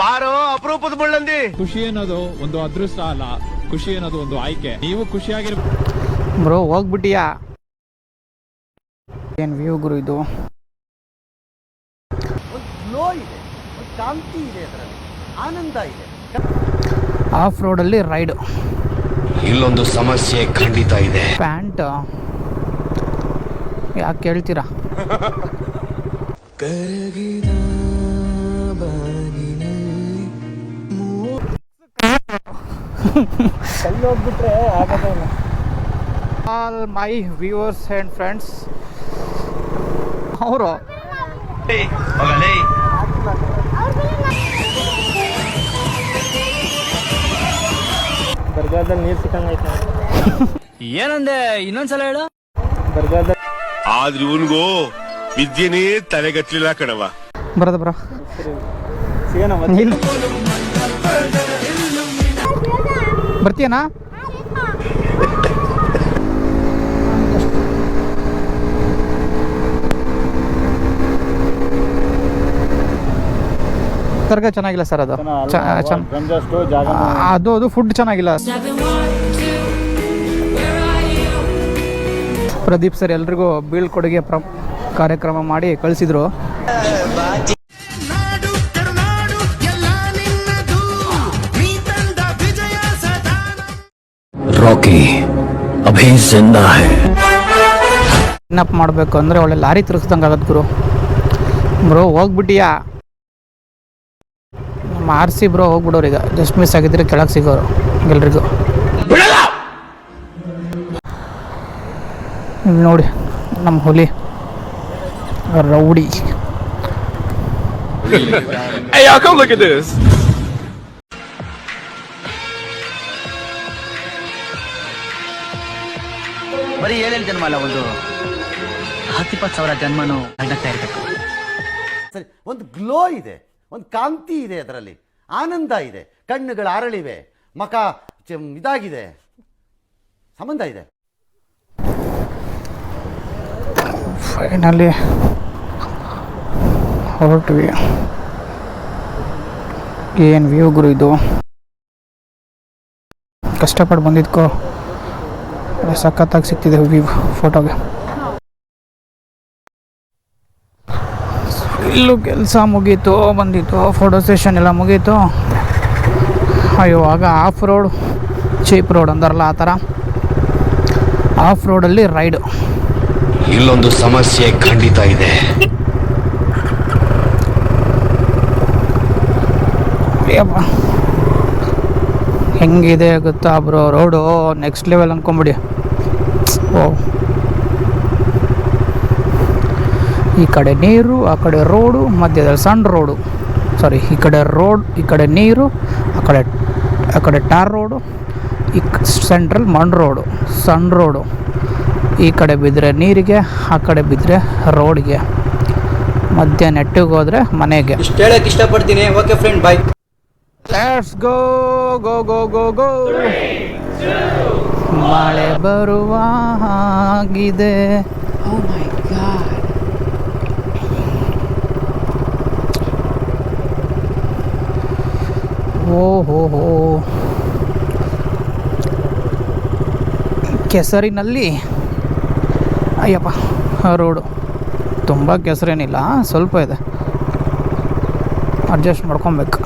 ಬಾರೋ ಅಪರೂಪದ ಮುಳ್ಳಂದಿ. ಖುಷಿ ಅನ್ನೋದು ಒಂದು ಅದೃಷ್ಟ ಅಲ್ಲ ಖುಷಿ ಅನ್ನೋದು ಒಂದು ಆಯ್ಕೆ. ನೀವು ಖುಷಿಯಾಗಿರ್ ಬ್ರೋ ಹೋಗ್ಬಿಟ್ಟಿಯಾ? ಏನ್ ವ್ಯೂ ಗುರು ಇದು? ಗ್ಲೋ ಇದೆ ಒಂದು ಕಾಂತಿ ಇದೆ ಅದರಲ್ಲಿ ಆನಂದ ಇದೆ. ಆಫ್ ರೋಡಲ್ಲಿ ರೈಡ್ ಇಲ್ಲೊಂದು ಸಮಸ್ಯೆ ಖಂಡಿತ ಇದೆ. ಪ್ಯಾಂಟ್ ಯಾಕೆ ಕೇಳ್ತೀರಾ all my viewers and friends ಅವರು? ಏನಂದೆ? ಇನ್ನೊಂದ್ಸಲ ಹೇಳು. ಆದ್ರೆ ಇವನ್ಗೂ ವಿದ್ಯೆನೇ ತಲೆಗಟ್ಟಲಿಲ್ಲ ಕಣವ ಬರದ ಬರ. ಇಲ್ಲ ಬರ್ತೀಯನಾ? ತರ್ಗ ಚೆನ್ನಾಗಿಲ್ಲ ಸರ್ ಅದು. ಅದು ಅದು ಫುಡ್ ಚೆನ್ನಾಗಿಲ್ಲ. ಪ್ರದೀಪ್ ಸರ್ ಎಲ್ರಿಗೂ ಬೀಳ್ಕೊಡುಗೆ ಪ್ರ ಕಾರ್ಯಕ್ರಮ ಮಾಡಿ ಕಳಿಸಿದ್ರು. ರಾಕಿ ಅಭಿ ಜಿಂದಾ ಹೈ ಏನಪ್ಪ ಮಾಡಬೇಕು ಅಂದ್ರೆ ಒಳ್ಳೆ ಲಾರಿ ತಿರ್ಸ್ದಂಗೆ ಆಗತ್ತೆ ಗುರು. ಬ್ರೋ ಹೋಗ್ಬಿಟ್ಟಿಯಾ? ನಮ್ಮ ಆರ್ ಸಿ ಬ್ರೋ ಹೋಗ್ಬಿಡೋರು ಈಗ. ಜಸ್ಟ್ ಮಿಸ್ ಆಗಿದ್ರೆ ಕೆಳಗೆ ಸಿಗೋರು ಎಲ್ರಿಗೂ. ನೋಡಿ ನಮ್ಮ ಹುಲಿ ರೌಡಿ. ಬರೀ ಏಳೇಳು ಜನ್ಮ ಅಲ್ಲ ಒಂದು ಹತ್ತಿಪ್ಪತ್ತು ಸಾವಿರ ಜನ್ಮನು ನಗ್ನಗ್ತಾ ಇರಬೇಕು. ಸರಿ ಒಂದು ಗ್ಲೋ ಇದೆ ಒಂದು ಕಾಂತಿ ಇದೆ ಅದರಲ್ಲಿ ಆನಂದ ಇದೆ ಕಣ್ಣುಗಳು ಅರಳಿವೆ ಮಖ ಚ- ಇದಾಗಿದೆ ಸಂಬಂಧ ಇದೆ. ಫೈನಲಿ ಹೊರಟ್ವಿ ಏನು ವ್ಯೂ ಗುರು ಇದು? ಕಷ್ಟಪಟ್ಟು ಬಂದಿದ್ಕೋ. ಸಖತ್ತಾಗಿ ಸಿಕ್ತಿದೆ ವ್ಯೂ ಫೋಟೋಗೆ ಇಲ್ಲೂ ಕೆಲಸ ಮುಗೀತು ಬಂದಿತ್ತು ಫೋಟೋ ಸೆಷನ್ ಎಲ್ಲ ಮುಗೀತು. ಅಯ್ಯೋ ಆಗ ಆಫ್ ರೋಡ್ ಚೀಪ್ ರೋಡ್ ಅಂದಾರಲ್ಲ ಆ ಥರ. ಆಫ್ ರೋಡಲ್ಲಿ ರೈಡು ಇಲ್ಲೊಂದು ಸಮಸ್ಯೆ ಖಂಡಿತ ಇದೆ. ಯಪ್ಪ ಹೆಂಗಿದೆ ಗೊತ್ತಾ ಬ್ರೋ, ರೋಡು ನೆಕ್ಸ್ಟ್ ಲೆವೆಲ್ ಅನ್ಕೊಂಬಿಡಿ. ಓ. ಈ ಕಡೆ ನೀರು, ಆ ಕಡೆ ರೋಡು, ಮಧ್ಯದಲ್ಲಿ ಸಣ್ಣ ರೋಡು. ಸಾರಿ ಈ ಕಡೆ ರೋಡ್, ಈ ಕಡೆ ನೀರು, ಆ ಕಡೆ ಆ ಕಡೆ ಟಾರ್ ರೋಡು, ಈ ಸೆಂಟ್ರಲ್ ಮಣ್ ರೋಡು, ಸಣ್ಣ ರೋಡು. ಈ ಕಡೆ ಬಿದ್ದರೆ ನೀರಿಗೆ, ಆ ಕಡೆ ಬಿದ್ದರೆ ರೋಡ್ಗೆ. ಮಧ್ಯ ನೆಟ್ಟಿಗೆ ಹೋದರೆ ಮನೆಗೆ. ಇಷ್ಟು ಹೇಳಕ್ಕೆ ಇಷ್ಟಪಡ್ತೀನಿ. Okay friend bye let's go go go go go ಮಳೆ ಬರುವ ಹಾಗಿದೆ. ಓ ಹೋ ಹೋ. ಕೆಸರಿನಲ್ಲಿ ಅಯ್ಯಪ್ಪ ರೋಡು. ತುಂಬ ಕೆಸರೇನಿಲ್ಲ ಸ್ವಲ್ಪ ಇದೆ. ಅಡ್ಜಸ್ಟ್ ಮಾಡ್ಕೊಬೇಕು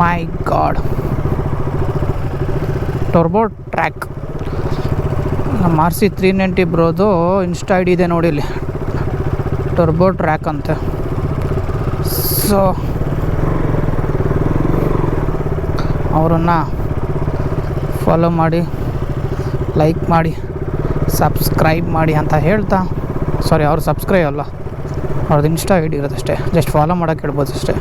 ಮೈ ಗಾಡ್ ಟೊರ್ಬೋ ಟ್ರ್ಯಾಕ್ ನಮ್ಮ ಆರ್ ಸಿ ತ್ರೀ ನೈಂಟಿ ಬ್ರೋದು ಇನ್ಸ್ಟಾ ಐ ಡಿ ಇದೆ ನೋಡಿ ಇಲ್ಲಿ. ಟರ್ಬೋ ಟ್ರ್ಯಾಕ್ ಅಂತ. ಸೊ ಅವರನ್ನು ಫಾಲೋ ಮಾಡಿ ಲೈಕ್ ಮಾಡಿ ಸಬ್ಸ್ಕ್ರೈಬ್ ಮಾಡಿ ಅಂತ ಹೇಳ್ತಾ. ಸಾರಿ ಅವ್ರು ಸಬ್ಸ್ಕ್ರೈಬ್ ಅಲ್ಲ. ಅವ್ರದ್ದು ಇನ್ಸ್ಟಾ ಐಡಿ ಇರೋದಷ್ಟೇ. ಜಸ್ಟ್ ಫಾಲೋ ಮಾಡೋಕ್ಕೆ ಹೇಳ್ಬೋದು ಅಷ್ಟೇ.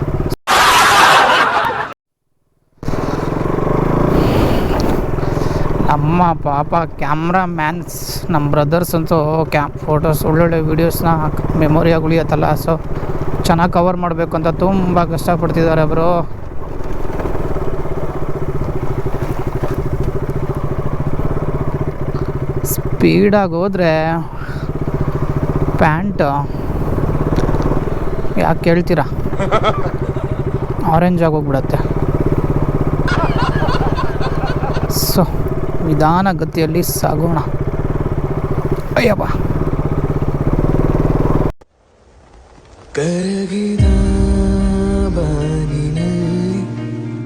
ನಮ್ಮ ಪಾಪ ಕ್ಯಾಮ್ರಾ ಮ್ಯಾನ್ಸ್ ನಮ್ಮ ಬ್ರದರ್ಸ್ ಅಂತೂ ಕ್ಯಾಮ್ ಫೋಟೋಸ್ ಒಳ್ಳೊಳ್ಳೆ ವೀಡಿಯೋಸ್ನ ಮೆಮೊರಿಯಾಗಿ ಉಳಿಯತ್ತಲ್ಲ. ಸೊ ಚೆನ್ನಾಗಿ ಕವರ್ ಮಾಡಬೇಕು ಅಂತ ತುಂಬ ಕಷ್ಟಪಡ್ತಿದ್ದಾರೆ ಬ್ರೋ. ಸ್ಪೀಡಾಗಿ ಹೋದರೆ ಪ್ಯಾಂಟ್ ಯಾಕೆ ಕೇಳ್ತೀರಾ? ಆರೆಂಜ್ ಆಗೋಗ್ಬಿಡತ್ತೆ ಸೊ ನಿಧಾನ ಗತಿಯಲ್ಲಿ ಸಾಗೋಣ. ಅಯ್ಯಪ್ಪ. ಕರಗಿದ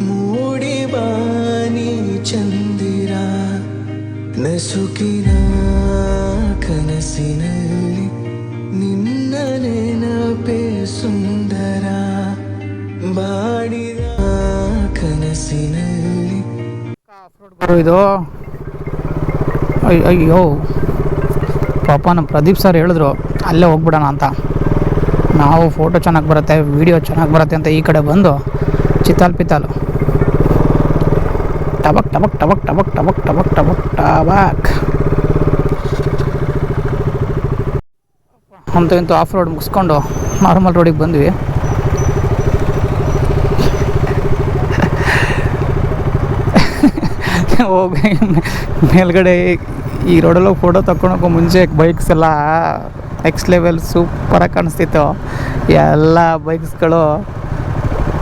ಮೂಡಿ ಬಾನಿ ಚಂದಿರ ನಸುಕಿನ ಕನಸಿನಲ್ಲಿ ಇದು? ಅಯ್ಯೋ. ಪಾಪ ನಮ್ಮ ಪ್ರದೀಪ್ ಸರ್ ಹೇಳಿದ್ರು, ಅಲ್ಲೇ ಹೋಗ್ಬಿಡೋಣ ಅಂತ. ನಾವು ಫೋಟೋ ಚೆನ್ನಾಗಿ ಬರುತ್ತೆ ವಿಡಿಯೋ ಚೆನ್ನಾಗಿ ಬರುತ್ತೆ ಅಂತ ಈ ಕಡೆ ಬಂದು ಚಿತ್ತಾಲ್ ಪಿತಾಲು ಟಬಕ್ ಟಬಕ್ ಟಬಕ್ ಟಬಕ್ ಟಬಕ್ ಟಬಕ್ ಟಬಕ್ ಟಬಕ್. ಅಂತೂ ಇಂತೂ ಆಫ್ ರೋಡ್ ಮುಗಿಸ್ಕೊಂಡು ನಾರ್ಮಲ್ ರೋಡಿಗೆ ಬಂದ್ವಿ. ಹೋಗಿ ಮೇಲ್ಗಡೆ ಈ ರೋಡಲ್ಲಿ ಫೋಟೋ ತಗೊಳಕ್ಕೂ ಮುಂಚೆ ಬೈಕ್ಸ್ ಎಲ್ಲ ನೆಕ್ಸ್ಟ್ ಲೆವೆಲ್ ಸೂಪರಾಗಿ ಕಾಣಿಸ್ತಿತ್ತು. ಎಲ್ಲ ಬೈಕ್ಸ್ಗಳು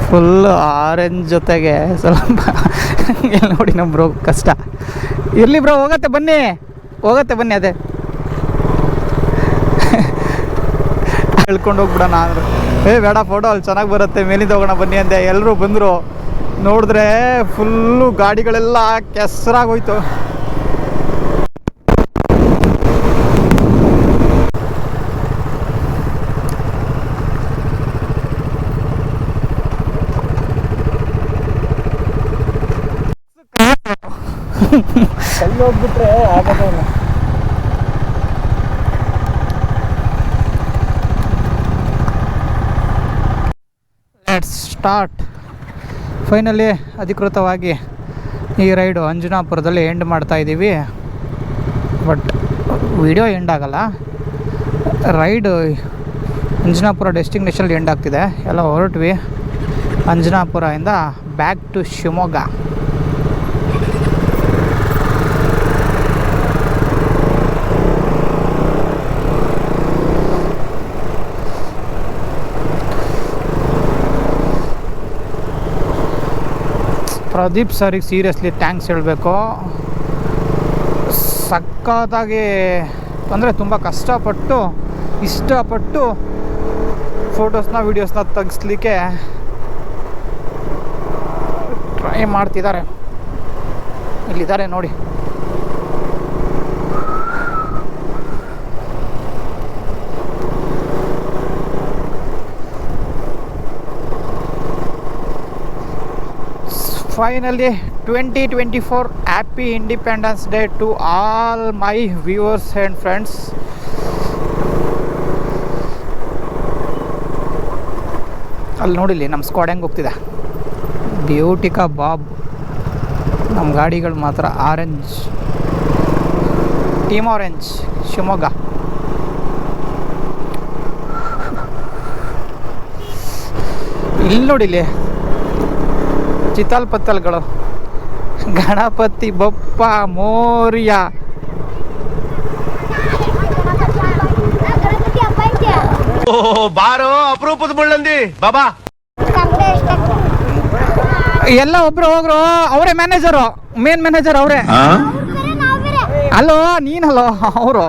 ಫುಲ್ ಆರೆಂಜ್ ಜೊತೆಗೆ ಸ್ವಲ್ಪ ಎಲ್ಲಿ ನೋಡಿ ನಮ್ಮ ಬ್ರೋ ಕಷ್ಟ. ಇರಲಿ ಬ್ರೋ ಹೋಗತ್ತೆ ಬನ್ನಿ. ಹೋಗತ್ತೆ ಬನ್ನಿ ಅದೇ. ಹೇಳ್ಕೊಂಡು ಹೋಗ್ಬಿಡೋಣ ಅಂದರು ಏ, ಬೇಡ ಫೋಟೋ ಅಲ್ಲಿ ಚೆನ್ನಾಗಿ ಬರುತ್ತೆ. ಮೇಲಿಂದ ಹೋಗೋಣ ಬನ್ನಿ ಅಂದೆ. ಎಲ್ಲರೂ ಬಂದರು. ನೋಡಿದ್ರೆ ಫುಲ್ಲು ಗಾಡಿಗಳೆಲ್ಲ ಕೆಸರಾಗೋಯ್ತು. ಹೋಗ್ಬಿಟ್ರೆ ಆಗೋದಿಲ್ಲ ಲೆಟ್ಸ್ ಸ್ಟಾರ್ಟ್ ಫೈನಲಿ ಅಧಿಕೃತವಾಗಿ ಈ ರೈಡು ಅಂಜನಾಪುರದಲ್ಲಿ ಎಂಡ್ ಮಾಡ್ತಾ ಇದ್ದೀವಿ. ಬಟ್ ವಿಡಿಯೋ ಎಂಡ್ ಆಗಲ್ಲ. ರೈಡು ಅಂಜನಾಪುರ ಡೆಸ್ಟಿನೇಷನಲ್ಲಿ ಎಂಡ್ ಆಗ್ತಿದೆ. ಎಲ್ಲ ಹೊರಟ್ವಿ. ಅಂಜನಾಪುರದಿಂದ ಬ್ಯಾಕ್ ಟು ಶಿವಮೊಗ್ಗ. ಪ್ರದೀಪ್ ಸರಿಗೆ ಸೀರಿಯಸ್ಲಿ ಥ್ಯಾಂಕ್ಸ್ ಹೇಳಬೇಕು. ಸಖತ್ತಾಗಿ ಅಂದರೆ ತುಂಬ ಕಷ್ಟಪಟ್ಟು, ಇಷ್ಟಪಟ್ಟು ಫೋಟೋಸ್ನ ವೀಡಿಯೋಸ್ನ ತೆಗಿಸ್ಲಿಕ್ಕೆ ಟ್ರೈ ಮಾಡ್ತಿದ್ದಾರೆ. ಇಲ್ಲಿದ್ದಾರೆ ನೋಡಿ. Finally twenty twenty four happy independence day to all my viewers and friends ಅಲ್ಲಿ ನೋಡಿಲಿ ನಮ್ಮ ಸ್ಕ್ವಾಡ್ ಹೆಂಗೆ ಹೋಗ್ತಿದೆ? ಬ್ಯೂಟಿಕಾ ಬಾಬ್ ನಮ್ಮ ಗಾಡಿಗಳು ಮಾತ್ರ ಆರೆಂಜ್ ಟೀಮ್ ಆರೆಂಜ್ ಶಿವಮೊಗ್ಗ. ಇಲ್ಲಿ ನೋಡಿಲಿ ಚಿತ್ತಲ್ ಪತ್ತಲ್ಗಳು ಗಣಪತಿ ಬಪ್ಪ ಮೋರ್ಯ. ಓ ಬಾರೋ ಅಪರೂಪದ ಮುಳ್ಳಂದಿ. ಬಾಬಾ. ಎಲ್ಲ ಒಬ್ರು ಹೋಗ್ರು ಅವರೇ ಮ್ಯಾನೇಜರು ಮೇನ್ ಮ್ಯಾನೇಜರ್ ಅವರೇ. ಅಲ್ಲೋ ನೀನಲ್ಲೋ ಅವರು.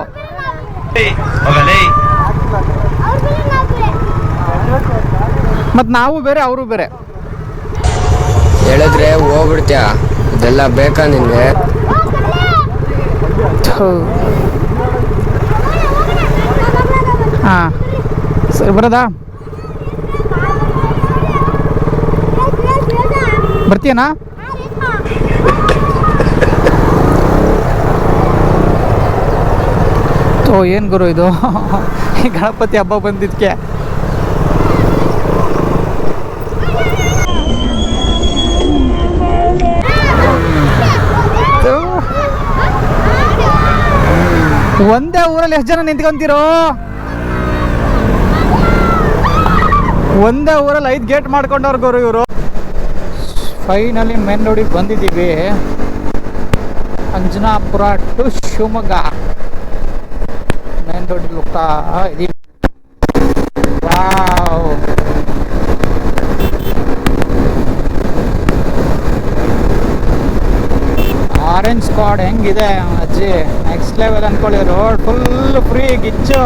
ಮತ್ ನಾವು ಬೇರೆ ಅವರು ಬೇರೆ. ಹೇಳಿದ್ರೆ ಹೋಗ್ಬಿಡ್ತೀಯ? ಇದೆಲ್ಲ ಬೇಕಾ ನಿಮಗೆ ಹಾಂ. ಸರಿ, ಬರೋದಾ? ಬರ್ತೀಯನಾ? ತೋ ಏನು ಗುರು ಇದು? ಗಣಪತಿ ಹಬ್ಬ ಬಂದಿದ್ದಕ್ಕೆ ಒಂದೇ ಊರಲ್ಲಿ ಎಷ್ಟು ಜನ ನಿಂತ್ಕೊಂತೀರೋ? ಒಂದೇ ಊರಲ್ಲಿ ಐದು ಗೇಟ್ ಮಾಡ್ಕೊಂಡವ್ರು ಗುರು ಇವರು. ಫೈನಲಿ ಮೇನ್ ರೋಡಿಗೆ ಬಂದಿದ್ದೀವಿ. ಅಂಜನಾಪುರ ಟು ಶಿವಮೊಗ್ಗ. ಮೇನ್ ರೋಡಿಗೆ ಹೋಗ್ತಾ ಇದ್ದೀವಿ. ಆರೆಂಜ್ ಸ್ಕ್ವಾಡ್ ಹೆಂಗಿದೆ ಅಜ್ಜಿ? ನೆಕ್ಸ್ಟ್ ಲೆವೆಲ್ ಅನ್ಕೊಳ್ಳಿ ರೋಡ್ ಫುಲ್ ಫ್ರೀ ಗಿಚ್ಚು.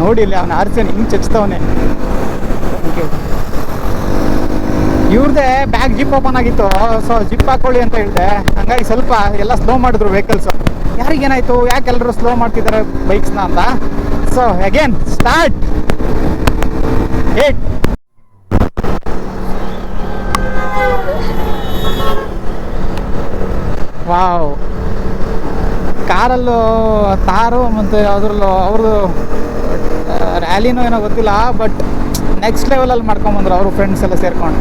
ನೋಡಿ ಇಲ್ಲಿ ಅವನ ಆರ್ಸನ್ ಹಿಂಗೆ ಚಚ್ತವನೆ. ಇವ್ರದೇ ಬ್ಯಾಗ್ ಜಿಪ್ ಓಪನ್ ಆಗಿತ್ತು. ಸೊ ಜಿಪ್ ಹಾಕೊಳ್ಳಿ ಅಂತ ಹೇಳಿದೆ. ಹಂಗಾಗಿ ಸ್ವಲ್ಪ ಎಲ್ಲ ಸ್ಲೋ ಮಾಡಿದ್ರು ವೆಹಿಕಲ್ಸ್ ಯಾರಿಗೇನಾಯ್ತು? ಯಾಕೆ ಎಲ್ಲರೂ ಸ್ಲೋ ಮಾಡ್ತಿದ್ದಾರೆ ಬೈಕ್ಸ್ನ ಅಂತ? ಸೊ ಅಗೇನ್ ಸ್ಟಾರ್ಟ್ ಏಟ್ ವಾವ್. ಕಾರಲ್ಲೂ ತಾರು ಮತ್ತು ಅದ್ರಲ್ಲೂ ಅವ್ರದ್ದು ರ್ಯಾಲಿನೂ ಏನೋ ಗೊತ್ತಿಲ್ಲ ಬಟ್ ನೆಕ್ಸ್ಟ್ ಲೆವೆಲಲ್ಲಿ ಮಾಡ್ಕೊಂಬಂದ್ರು ಅವರು ಫ್ರೆಂಡ್ಸ್ ಎಲ್ಲ ಸೇರ್ಕೊಂಡು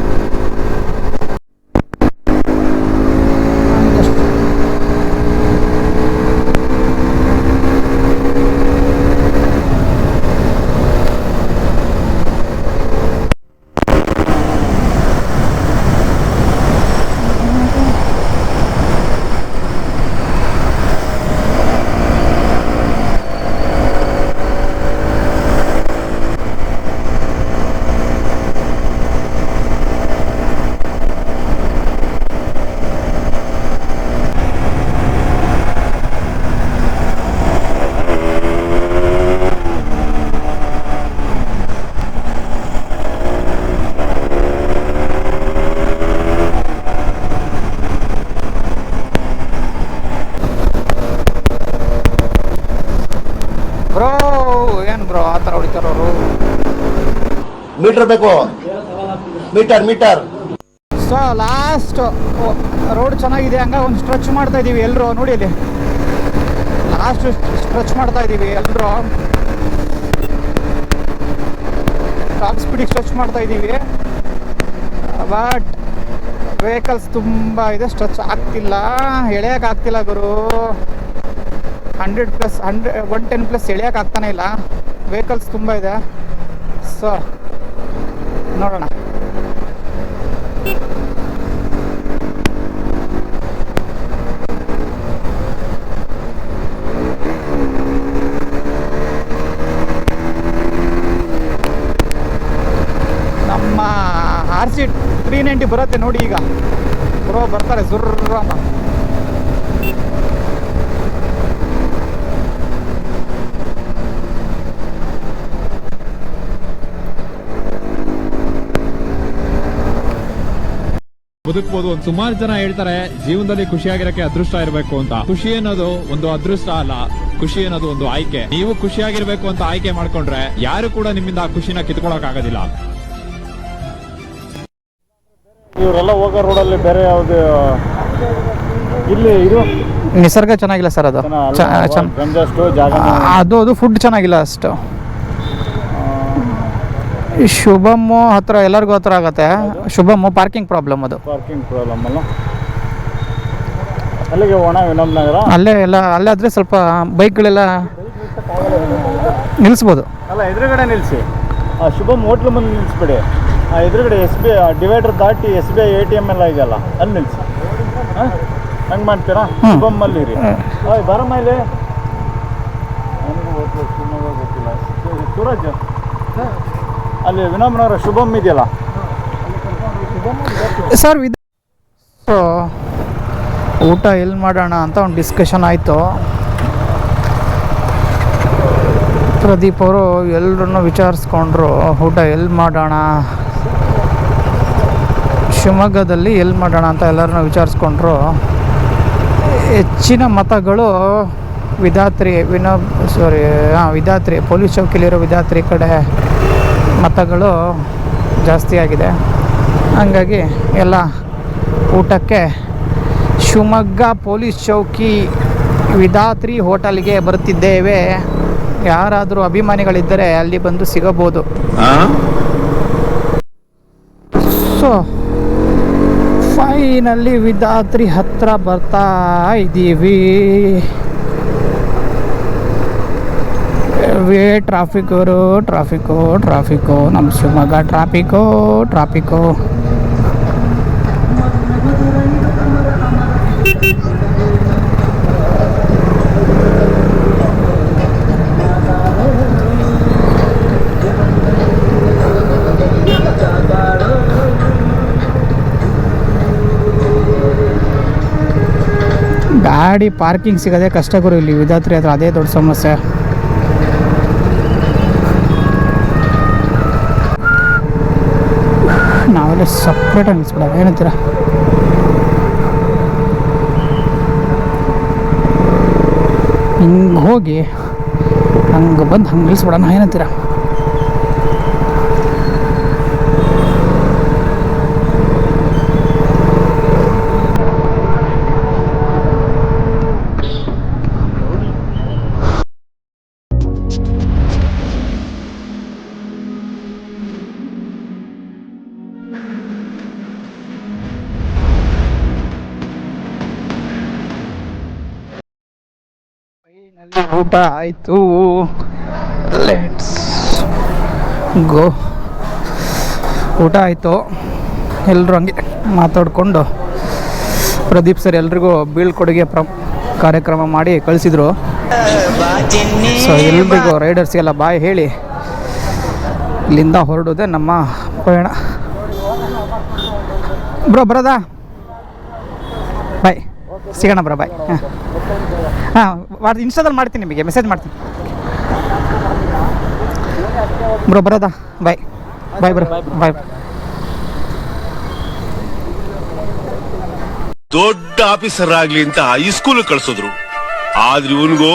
ಬ್ರೋ ಏನು ಬ್ರೋ ಆ ಥರ ಹೊಡಿತಾರವರು ಮೀಟರ್ ಬೇಕು. Meter meter. So last road ಚೆನ್ನಾಗಿದೆ, ಹಂಗ ಒಂದು ಸ್ಟ್ರೆಚ್ ಮಾಡ್ತಾ ಇದೀವಿ ಎಲ್ಲರೂ ನೋಡಿ ಇಲ್ಲಿ. ಲಾಸ್ಟ್ ಸ್ಟ್ರೆಚ್ ಮಾಡ್ತಾ ಇದೀವಿ ಎಲ್ಲರೂ ಟಾಪ್ ಸ್ಪೀಡಿಗೆ ಸ್ಟ್ರೆಚ್ ಮಾಡ್ತಾ ಇದೀವಿ. ಬಟ್ ವೆಹಿಕಲ್ಸ್ ತುಂಬ ಇದೆ ಸ್ಟ್ರೆಚ್ ಆಗ್ತಿಲ್ಲ. ಎಳೆಯಕ್ಕೆ ಆಗ್ತಿಲ್ಲ ಗುರು. Hundred plus hundred one ten plus ಎಳೆಯಕ್ಕೆ ಆಗ್ತಾನೆ ಇಲ್ಲ. ವೆಹಿಕಲ್ಸ್ ತುಂಬ ಇದೆ. ಸೊ ನೋಡೋಣ. ನಮ್ಮ ಆರ್ ಸಿ ತ್ರೀ ನೈಂಟಿ ಬರುತ್ತೆ ನೋಡಿ ಈಗ. ಬರೋ ಬರ್ತಾರೆ ಸುರ್ರ ಬದುಕ್ಬೋದು ಅಂತ ಸುಮಾರು ಜನ ಹೇಳ್ತಾರೆ. ಜೀವನದಲ್ಲಿ ಖುಷಿಯಾಗಿರಕ್ಕೆ ಅದೃಷ್ಟ ಇರಬೇಕು ಅಂತ. ಖುಷಿ ಅನ್ನೋದು ಒಂದು ಅದೃಷ್ಟ ಅಲ್ಲ ಖುಷಿ ಅನ್ನೋದು ಒಂದು ಆಯ್ಕೆ. ನೀವು ಖುಷಿಯಾಗಿರ್ಬೇಕು ಅಂತ ಆಯ್ಕೆ ಮಾಡ್ಕೊಂಡ್ರೆ ಯಾರು ಕೂಡ ನಿಮ್ಮಿಂದ ಆ ಖುಷಿನ ಕಿತ್ಕೊಳಕ್ ಆಗೋದಿಲ್ಲ. ಇವರೆಲ್ಲ ಹೋಗೋ ರೋಡಲ್ಲಿ ಬೇರೆ ಯಾವ್ದು ಇಲ್ಲಿ ಇದು ನಿಸರ್ಗ ಚೆನ್ನಾಗಿಲ್ಲ ಸರ್ ಅದು. ಅದು ಅದು ಫುಡ್ ಚೆನ್ನಾಗಿಲ್ಲ ಅಷ್ಟು. ಈ ಶುಭಮ್ಮು ಹತ್ರ ಎಲ್ಲರಿಗೂ ಹತ್ರ ಆಗತ್ತೆ. ಶುಭಮ್ಮು ಪಾರ್ಕಿಂಗ್ ಪ್ರಾಬ್ಲಮ್ ಅದು. ಪಾರ್ಕಿಂಗ್ ಪ್ರಾಬ್ಲಮ್ ಅಲ್ಲ. ಅಲ್ಲಿಗೆ ಒಣ ವಿನಮ್ ನಗರ? ಅಲ್ಲೇ ಎಲ್ಲ ಅಲ್ಲೇ ಆದರೆ ಸ್ವಲ್ಪ ಬೈಕ್ಗಳೆಲ್ಲ ನಿಲ್ಲಿಸ್ಬೋದು ಅಲ್ಲ ಎದುರುಗಡೆ ನಿಲ್ಲಿಸಿ ಆ ಶುಭಮ್ ಹೋಟ್ಲ್ ಮುಂದೆ ನಿಲ್ಲಿಸ್ಬಿಡಿ ಆ ಎದುರುಗಡೆ ಎಸ್ ಬಿ ಐ ಡಿವೈಡರ್ ದಾಟಿ S B I A T M ಎಲ್ಲ ಇದೆಯಲ್ಲ ಅಲ್ಲಿ ನಿಲ್ಲಿಸಿ ಹಾಂ? ಹಂಗೆ ಮಾಡ್ತೀರಾ? ಶುಭಮ್ ಅಲ್ಲಿ ಇರಿ. ಓಯ್ ಬರಮ್ಮ ಇಲ್ಲಿ. ನನಗೂ ಹೋಟ್ಲು ಶಿವಮೊಗ್ಗ ಗೊತ್ತಿಲ್ಲ. ಸೂರಜ್. ಅಲ್ಲಿ ವಿನಮ್ನವರ ಶುಭಮ್ ಇದೆಯಲ್ಲ? ಸರ್ ಸೊ, ಊಟ ಎಲ್ಲಿ ಮಾಡೋಣ ಅಂತ ಒಂದು ಡಿಸ್ಕಷನ್ ಆಯಿತು. ಪ್ರದೀಪ್ ಅವರು ಎಲ್ಲರನ್ನು ವಿಚಾರಿಸ್ಕೊಂಡ್ರು, ಊಟ ಎಲ್ಲಿ ಮಾಡೋಣ? ಶಿವಮೊಗ್ಗದಲ್ಲಿ ಎಲ್ಲಿ ಮಾಡೋಣ ಅಂತ ಎಲ್ಲರನ್ನು ವಿಚಾರಿಸ್ಕೊಂಡ್ರು. ಹೆಚ್ಚಿನ ಮತಗಳು ವಿಧಾತ್ರಿ ವಿನೋ ಸಾರಿ ಹಾಂ ವಿಧಾತ್ರಿ ಪೊಲೀಸ್ ಚೌಕಿಲಿರೋ ವಿಧಾತ್ರಿ ಕಡೆ ಮತಗಳು ಜಾಸ್ತಿಯಾಗಿದೆ ಹಂಗಾಗಿ ಎಲ್ಲ ಊಟಕ್ಕೆ ಶಿವಮೊಗ್ಗ ಪೊಲೀಸ್ ಚೌಕಿ ವಿಧಾತ್ರಿ ಹೋಟೆಲ್ಗೆ ಬರುತ್ತಿದ್ದೇವೆ. ಯಾರಾದರೂ ಅಭಿಮಾನಿಗಳಿದ್ದರೆ ಅಲ್ಲಿ ಬಂದು ಸಿಗಬಹುದು. ಸೊ ಫೈನಲ್ಲಿ ವಿಧಾತ್ರಿ ಹತ್ರ ಬರ್ತಾ ಇದ್ದೀವಿ ವೇ ಟ್ರಾಫಿಕ್ ಅವರು ಟ್ರಾಫಿಕ್ಕು ಟ್ರಾಫಿಕ್ಕು ನಮ್ಮ ಶಿವಮೊಗ್ಗ ಟ್ರಾಫಿಕ್ಕು ಟ್ರಾಫಿಕ್ಕು ಗಾಡಿ ಪಾರ್ಕಿಂಗ್ ಸಿಗೋದೇ ಕಷ್ಟ ಗುರು ಇಲ್ಲಿ. ವಿಧಾತ್ರಿ ಹತ್ರ ಅದೇ ದೊಡ್ಡ ಸಮಸ್ಯೆ. ನಾವೆಲ್ಲ ಸಪ್ರೇಟಾಗಿ ಅನ್ನಿಸ್ಬಿಡ ಏನಂತೀರ? ಹಿಂಗೆ ಹೋಗಿ ಹಂಗೆ ಬಂದು ಹಂಗೆ ನಿಲ್ಸ್ಬಿಡೋಣ. ಏನಂತೀರ? ಊಟ ಆಯಿತು. ಲೆಟ್ಸ್ ಗೋ ಊಟ ಆಯಿತು. ಎಲ್ಲರೂ ಹಂಗೆ ಮಾತಾಡಿಕೊಂಡು ಪ್ರದೀಪ್ ಸರ್ ಎಲ್ರಿಗೂ ಬೀಳ್ಕೊಡುಗೆ ಪ್ರ ಕಾರ್ಯಕ್ರಮ ಮಾಡಿ ಕಳಿಸಿದ್ರು. ಸೊ ಎಲ್ರಿಗೂ ರೈಡರ್ಸ್ಗೆಲ್ಲ ಬಾಯ್ ಹೇಳಿ ಇಲ್ಲಿಂದ ಹೊರಡೋದೆ ನಮ್ಮ ಪಯಣ ಬ್ರೋ, ಬರೋದಾ? ಬಾಯ್ ಸಿಗೋಣ ಬ್ರೋ ಬಾಯ್ ಹಾಂ. ಹಾಂ ವಾಟ್ಸ್ ಇನ್ಸ್ಟಾದಲ್ಲಿ ಮಾಡ್ತೀನಿ ನಿಮಗೆ ಮೆಸೇಜ್ ಮಾಡ್ತೀನಿ. ಬ್ರೋ ಬರೋದಾ? ಬಾಯ್ ಬಾಯ್ ಬ್ರೋ. ಬಾಯ್ ದೊಡ್ಡ ಆಫೀಸರ್ ಆಗ್ಲಿ ಅಂತ ಹೈಸ್ಕೂಲ್ ಕಳ್ಸಿದ್ರು. ಆದ್ರೆ ಇವನ್ಗೋ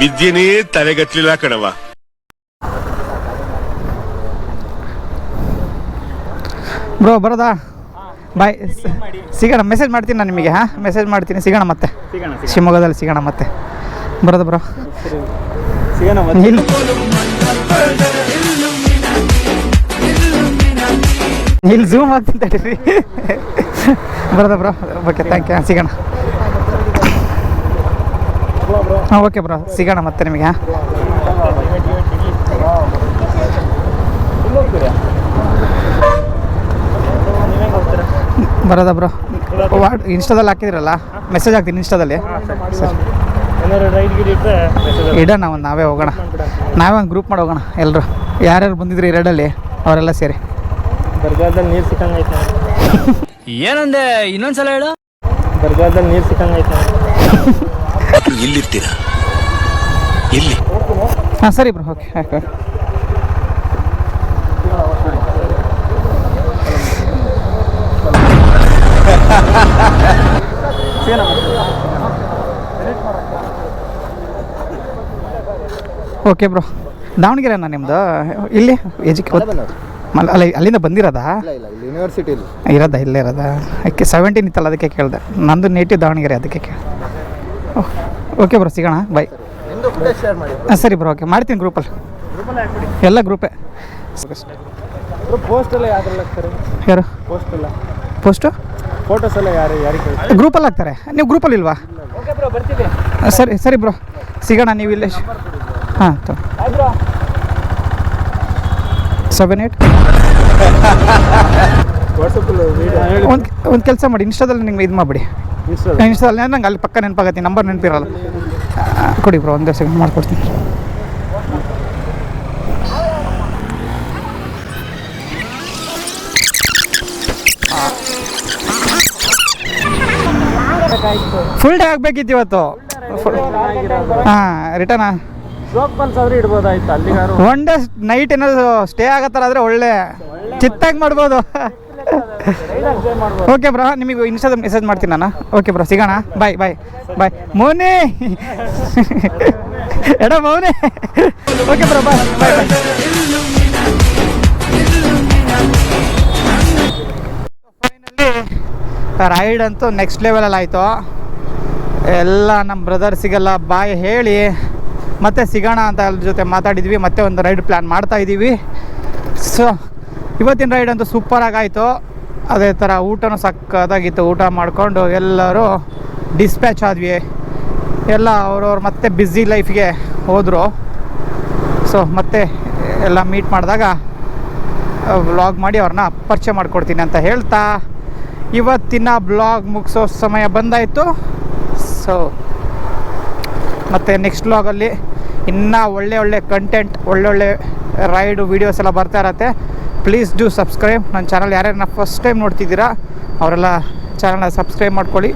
ವಿದ್ಯೆನೇ ತಲೆಗಟ್ಲಿಲ್ಲ ಕಣವ ಬ್ರೋ ಬರೋದಾ? ಬಾಯ್ ಸಿಗೋಣ ಮೆಸೇಜ್ ಮಾಡ್ತೀನಿ ನಾನು ನಿಮಗೆ ಹಾಂ? ಮೆಸೇಜ್ ಮಾಡ್ತೀನಿ ಸಿಗೋಣ ಮತ್ತೆ. ಶಿವಮೊಗ್ಗದಲ್ಲಿ ಸಿಗೋಣ ಮತ್ತೆ. ಬರೋದು ಬ್ರೋ. ಸಿಗೋಣ ಇಲ್ಲಿ ಝೂಮ್ ಆಗ್ತೀನಿ ತಡೀರಿ ಬರೋದ ಬ್ರೋ. ಓಕೆ ಥ್ಯಾಂಕ್ ಯು ಸಿಗೋಣ. ಹಾಂ ಓಕೆ ಬ್ರೋ. ಸಿಗೋಣ ಮತ್ತೆ ನಿಮಗೆ ಹಾಂ. ಬರೋದ ಬ್ರೋ ವಾಟ್ ಇನ್ಸ್ಟಾದಲ್ಲಿ ಹಾಕಿದ್ರಲ್ಲ ಮೆಸೇಜ್ ಹಾಕ್ತೀನಿ ಇನ್ಸ್ಟಾದಲ್ಲಿ ಸರಿ. ಇಡೋಣ ಒಂದು ನಾವೇ ಹೋಗೋಣ. ನಾವೇ ಒಂದು ಗ್ರೂಪ್ ಮಾಡಿ ಹೋಗೋಣ ಎಲ್ಲರೂ ಯಾರ್ಯಾರು ಬಂದಿದ್ರು ಎರಡಲ್ಲಿ ರೈಡಲ್ಲಿ ಅವರೆಲ್ಲ ಸೇರಿ. ಬರಗಾಲದಲ್ಲಿ ನೀರು ಸಿಕ್ಕಂಗೈತೆ. ಏನಂದೆ? ಇನ್ನೊಂದ್ಸಲ ಹೇಳು. ಬರಗಾಲದಲ್ಲಿ ನೀರು ಸಿಕ್ಕಂಗೈತೆ. ಇಲ್ಲಿರ್ತೀರಾ ಇಲ್ಲಿ. ಹಾಂ ಸರಿ bro okay okay okay bro ದಾವಣಗೆರೆನಾ ನಿಮ್ಮದು ಇಲ್ಲಿ ಎಜುಕೆ ಮಲ್ಲ ಅಲ್ಲ. ಅಲ್ಲಿಂದ ಬಂದಿರೋದಾ? ಯೂನಿವರ್ಸಿಟಿ ಇರೋದಾ ಇಲ್ಲೇ ಇರೋದ? ಅದಕ್ಕೆ ಸೆವೆಂಟೀನ್ ಇತ್ತಲ್ಲ ಅದಕ್ಕೆ ಕೇಳಿದೆ. ನಂದು ನೇಟಿವ್ ದಾವಣಗೆರೆ ಅದಕ್ಕೆ ಕೇಳಿ ಓಕೆ ಬ್ರೋ ಸಿಗೋಣ. ಬಾಯ್ ಹಾಂ ಸರಿ ಬ್ರೋ ಓಕೆ ಮಾಡ್ತೀನಿ ಗ್ರೂಪಲ್ಲಿ ಎಲ್ಲ ಗ್ರೂಪೇ ಯಾರು? ಪೋಸ್ಟು ಫೋಟೋಸ್ ಎಲ್ಲ ಯಾರು ಯಾರಿಗೆ ಗ್ರೂಪಲ್ಲಿ ಹಾಕ್ತಾರೆ. ನೀವು ಗ್ರೂಪಲ್ಲಿ ಇಲ್ವಾ? ಓಕೆ ಬ್ರೋ ಬರ್ತೀವಿ. ಸರಿ ಸರಿ ಬ್ರೋ ಸಿಗೋಣ ನೀವು ಇಲ್ಲೇ ಹಾಂ ತೊ. ಸೆವೆನ್ ಏಯ್ಟ್ ಒಂದು ಒಂದು ಕೆಲಸ ಮಾಡಿ ಇನ್ಸ್ಟಾದಲ್ಲಿ ನಿಮ್ಗೆ ಇದು ಮಾಡಿಬಿಡಿ. ಇನ್ಸ್ಟಾದಲ್ಲಿ ನಂಗೆ ಅಲ್ಲಿ ಪಕ್ಕ ನೆನಪಾಗತ್ತೆ ನಂಬರ್ ನೆನಪಿರಲ್ಲ. ಕೊಡಿ ಬ್ರೋ ಒಂದೇ ಸೆಕೆಂಡ್ ಮಾಡ್ಕೊಡ್ತೀನಿ. ಫುಲ್ ಡೇ ಆಗಬೇಕಿತ್ತು ಇವತ್ತು. ಹಾಂ ರಿಟರ್ನ್ ಒನ್ ಡೇ ನೈಟ್ ಏನಾದ್ರು ಸ್ಟೇ ಆಗತ್ತಾರ ಆದರೆ ಒಳ್ಳೆ ಚಿತ್ತಾಗಿ ಮಾಡ್ಬೋದು. ಓಕೆ ಬ್ರೋ ನಿಮಗೆ ಇನ್ಸ್ಟಾದ ಮೆಸೇಜ್ ಮಾಡ್ತೀನಿ ನಾನು. ಓಕೆ ಬ್ರೋ ಸಿಗೋಣ. ಬಾಯ್ ಬಾಯ್ ಬಾಯ್ ಮೌನಿ! ಎಡ Mouni! Okay bro bye bye bye ride ಅಂತೂ ನೆಕ್ಸ್ಟ್ ಲೆವೆಲಲ್ಲಿ ಆಯಿತು. ಎಲ್ಲ ನಮ್ಮ ಬ್ರದರ್ಸಿಗೆಲ್ಲ ಬಾಯ್ ಹೇಳಿ, ಮತ್ತೆ ಸಿಗೋಣ ಅಂತ ಅದ್ರ ಜೊತೆ ಮಾತಾಡಿದ್ವಿ, ಮತ್ತೆ ಒಂದು ರೈಡ್ ಪ್ಲ್ಯಾನ್ ಮಾಡ್ತಾ ಇದ್ದೀವಿ ಸೊ ಇವತ್ತಿನ ರೈಡ್ ಅಂತೂ ಸೂಪರಾಗಾಯಿತು ಅದೇ ಥರ ಊಟನೂ ಸಕ್ಕದಾಗಿತ್ತು ಊಟ ಮಾಡಿಕೊಂಡು ಎಲ್ಲರೂ ಡಿಸ್ಪ್ಯಾಚ್ ಆದ್ವಿ. ಎಲ್ಲ ಅವ್ರವ್ರು ಮತ್ತೆ ಬ್ಯುಸಿ ಲೈಫ್ಗೆ ಹೋದರು. ಸೊ ಮತ್ತೆ ಎಲ್ಲ ಮೀಟ್ ಮಾಡಿದಾಗ ವ್ಲಾಗ್ ಮಾಡಿ ಅವ್ರನ್ನ ಪರಿಚಯ ಮಾಡಿಕೊಡ್ತೀನಿ ಅಂತ ಹೇಳ್ತಾ ಇವತ್ತಿನ ಬ್ಲಾಗ್ ಮುಗಿಸೋ ಸಮಯ ಬಂದಾಯಿತು. ಸೊ ಮತ್ತು ನೆಕ್ಸ್ಟ್ ಬ್ಲಾಗಲ್ಲಿ ಇನ್ನೂ ಒಳ್ಳೆ ಒಳ್ಳೆ ಕಂಟೆಂಟ್ ಒಳ್ಳೊಳ್ಳೆ ರೈಡು ವೀಡಿಯೋಸ್ ಎಲ್ಲ ಬರ್ತಾ ಇರತ್ತೆ. ಪ್ಲೀಸ್ ಡೂ ಸಬ್ಸ್ಕ್ರೈಬ್ ನನ್ನ ಚಾನಲ್ ಯಾರ್ಯಾರನ್ನ ಫಸ್ಟ್ ಟೈಮ್ ನೋಡ್ತಿದ್ದೀರಾ ಅವರೆಲ್ಲ ಚಾನಲ್ನ ಸಬ್ಸ್ಕ್ರೈಬ್ ಮಾಡ್ಕೊಳ್ಳಿ.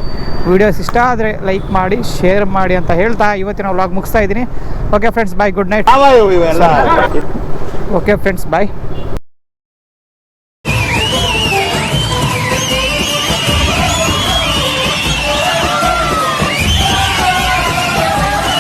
ವೀಡಿಯೋಸ್ ಇಷ್ಟ ಆದರೆ ಲೈಕ್ ಮಾಡಿ ಶೇರ್ ಮಾಡಿ ಅಂತ ಹೇಳ್ತಾ ಇವತ್ತಿನ ವ್ಲಾಗ್ ಮುಗಿಸ್ತಾ ಇದ್ದೀನಿ. Okay friends bye good night okay friends bye